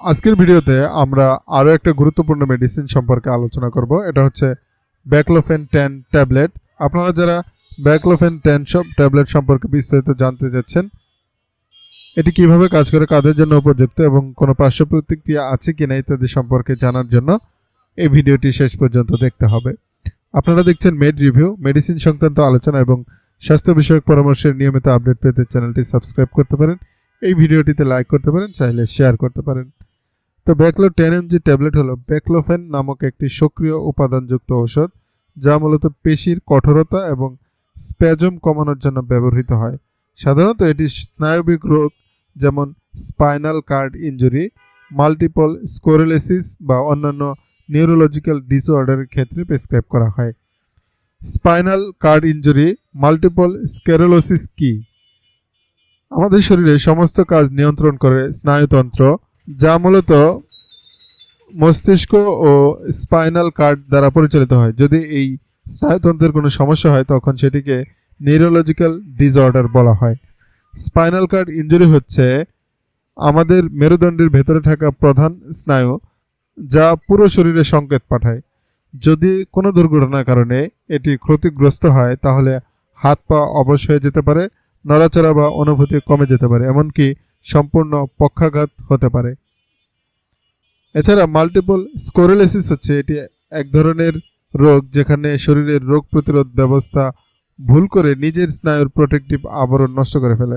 আজকের ভিডিওতে আমরা আরও একটা গুরুত্বপূর্ণ মেডিসিন সম্পর্কে আলোচনা করব। এটা হচ্ছে ব্যাকলোফেন টেন ট্যাবলেট আপনারা যারা ব্যাকলোফেন টেন সব ট্যাবলেট সম্পর্কে বিস্তারিত জানতে চাচ্ছেন, এটি কীভাবে কাজ করে, কাদের জন্য উপযুক্ত এবং কোনো পার্শ্ব প্রতিক্রিয়া আছে কি না ইত্যাদি সম্পর্কে জানার জন্য এই ভিডিওটি শেষ পর্যন্ত দেখতে হবে। আপনারা দেখছেন মেড রিভিউ মেডিসিন সংক্রান্ত আলোচনা এবং স্বাস্থ্য বিষয়ক পরামর্শের নিয়মিত আপডেট পেতে চ্যানেলটি সাবস্ক্রাইব করতে পারেন। এই ভিডিওটিতে লাইক করতে পারেন, চাইলে শেয়ার করতে পারেন। তো ব্যাকলো টেন এমজি ট্যাবলেট হলো ব্যাকলোফেন নামক একটি সক্রিয় উপাদানযুক্ত ঔষধ, যা মূলত পেশির কঠোরতা এবং স্প্যাজম কমানোর জন্য ব্যবহৃত হয়। সাধারণত এটি স্নায়বিক রোগ, যেমন spinal cord injury, multiple sclerosis বা অন্যান্য নিউরোলজিক্যাল ডিসঅর্ডারের ক্ষেত্রে প্রেসক্রাইব করা হয়। Spinal cord injury, multiple sclerosis কি? আমাদের শরীরে সমস্ত কাজ নিয়ন্ত্রণ করে স্নায়ুতন্ত্র যা মূলত মস্তিষ্ক ও স্পাইনাল কার্ড দ্বারা পরিচালিত হয়। যদি এই স্নায়ুতন্ত্রের কোনো সমস্যা হয়, তখন সেটিকে নিউরোলজিক্যাল ডিসঅর্ডার বলা হয়। স্পাইনাল কার্ড ইঞ্জুরি হচ্ছে আমাদের মেরুদণ্ডের ভেতরে থাকা প্রধান স্নায়ু, যা পুরো শরীরে সংকেত পাঠায়। যদি কোনো দুর্ঘটনার কারণে এটি ক্ষতিগ্রস্ত হয়, তাহলে হাত পা অবশ হয়ে যেতে পারে নড়াচড়া বা অনুভূতি কমে যেতে পারে, এমনকি সম্পূর্ণ পক্ষাঘাত হতে পারে। এছাড়া মাল্টিপল স্কোরেলেসিস হচ্ছে, এটি এক ধরনের রোগ যেখানে শরীরের রোগ প্রতিরোধ ব্যবস্থা ভুল করে নিজের স্নায়ুর প্রোটেক্টিভ আবরণ নষ্ট করে ফেলে।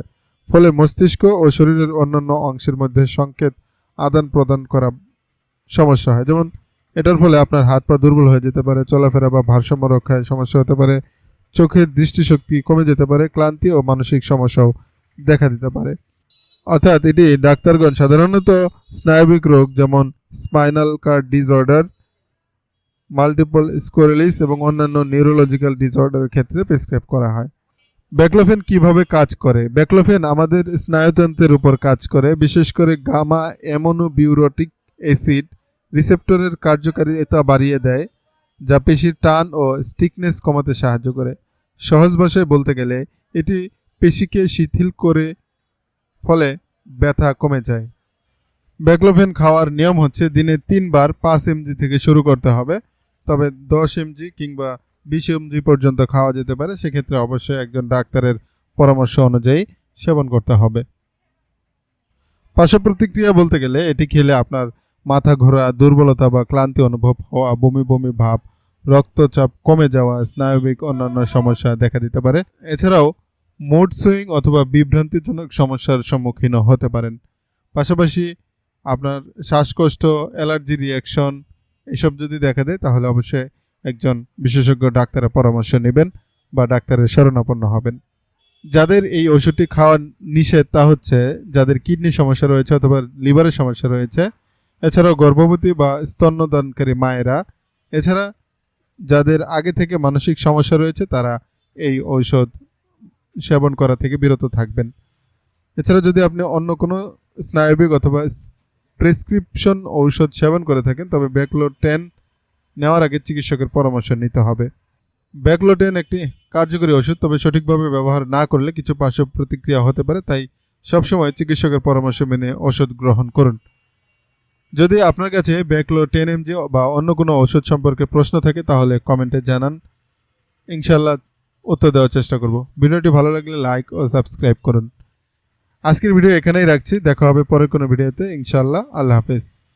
ফলে মস্তিষ্ক ও শরীরের অন্যান্য অংশের মধ্যে সংকেত আদান প্রদান করা সমস্যা হয়। যেমন, এটার ফলে আপনার হাত পা দুর্বল হয়ে যেতে পারে, চলাফেরা বা ভারসাম্য রক্ষায় সমস্যা হতে পারে চোখের দৃষ্টিশক্তি কমে যেতে পারে, ক্লান্তি ও মানসিক সমস্যাও দেখা দিতে পারে। অর্থাৎ এটি ডাক্তারগণ সাধারণত স্নায়বিক রোগ যেমন spinal cord disorder, multiple sclerosis এবং অন্যান্য নিউরোলজিক্যাল ডিসঅর্ডারের ক্ষেত্রে প্রেসক্রাইব করা হয়। ব্যাকলোফেন কীভাবে কাজ করে? ব্যাকলোফেন আমাদের স্নায়ুতন্ত্রের উপর কাজ করে, বিশেষ করে গামা অ্যামোনোবিউরোটিক অ্যাসিড রিসেপ্টরের কার্যকারিতা বাড়িয়ে দেয়। যা পেশির টান ও স্টিকনেস কমাতে সাহায্য করে। সহজ ভাষায় বলতে গেলে, এটি পেশিকে শিথিল করে ফলে ব্যথা কমে যায়। ব্যাকলোফেন খাওয়ার নিয়ম হচ্ছে দিনে তিনবার পাঁচ এমজি থেকে শুরু করতে হবে। তবে দশ এমজি কিংবা বিশ এমজি পর্যন্ত খাওয়া যেতে পারে। সেক্ষেত্রে অবশ্যই একজন ডাক্তারের পরামর্শ অনুযায়ী সেবন করতে হবে। পার্শ্ব প্রতিক্রিয়া বলতে গেলে, এটি খেলে আপনার মাথা ঘোরা, দুর্বলতা বা ক্লান্তি অনুভব হওয়া, বমি বমি ভাব, রক্তচাপ কমে যাওয়া, স্নায়বিক অন্যান্য সমস্যা দেখা দিতে পারে। এছাড়াও মুড সুইং অথবা বিভ্রান্তিজনক সমস্যার সম্মুখীন হতে পারেন। পাশাপাশি আপনার শ্বাসকষ্ট, অ্যালার্জি রিয়াকশন এসব যদি দেখা দেয়, তাহলে অবশ্যই একজন বিশেষজ্ঞ ডাক্তারের পরামর্শ নেবেন বা ডাক্তারের শরণাপন্ন হবেন। যাদের এই ওষুধটি খাওয়া নিষেধ, তা হচ্ছে যাদের কিডনি সমস্যা রয়েছে অথবা লিভারের সমস্যা রয়েছে এছাড়াও গর্ভবতী বা স্তন্যদানকারী মায়েরা, এছাড়া যাদের আগে থেকে মানসিক সমস্যা রয়েছে, তারা এই ঔষধ সেবন করা থেকে বিরত থাকবেন। এছাড়া যদি আপনি অন্য কোনো স্নায়বিক অথবা প্রেসক্রিপশন ঔষধ সেবন করে থাকেন, তবে ব্যাকলো টেন নেওয়ার আগে চিকিৎসকের পরামর্শ নিতে হবে। ব্যাকলোটেন একটি কার্যকরী ওষুধ, তবে সঠিকভাবে ব্যবহার না করলে কিছু পার্শ্ব প্রতিক্রিয়া হতে পারে, তাই সবসময় চিকিৎসকের পরামর্শ মেনে ওষুধ গ্রহণ করুন। যদি আপনার কাছে ব্যাকলো টেন এমজি বা অন্য কোনো ওষুধ সম্পর্কে প্রশ্ন থাকে, তাহলে কমেন্টে জানান। ইনশাল্লাহ উত্তর দেওয়ার চেষ্টা করব। ভিডিওটি ভালো লাগলে লাইক ও সাবস্ক্রাইব করুন। আজকের ভিডিও এখানেই রাখছি। দেখা হবে পরের কোনো ভিডিওতে। ইনশাল্লাহ আল্লাহ হাফেজ।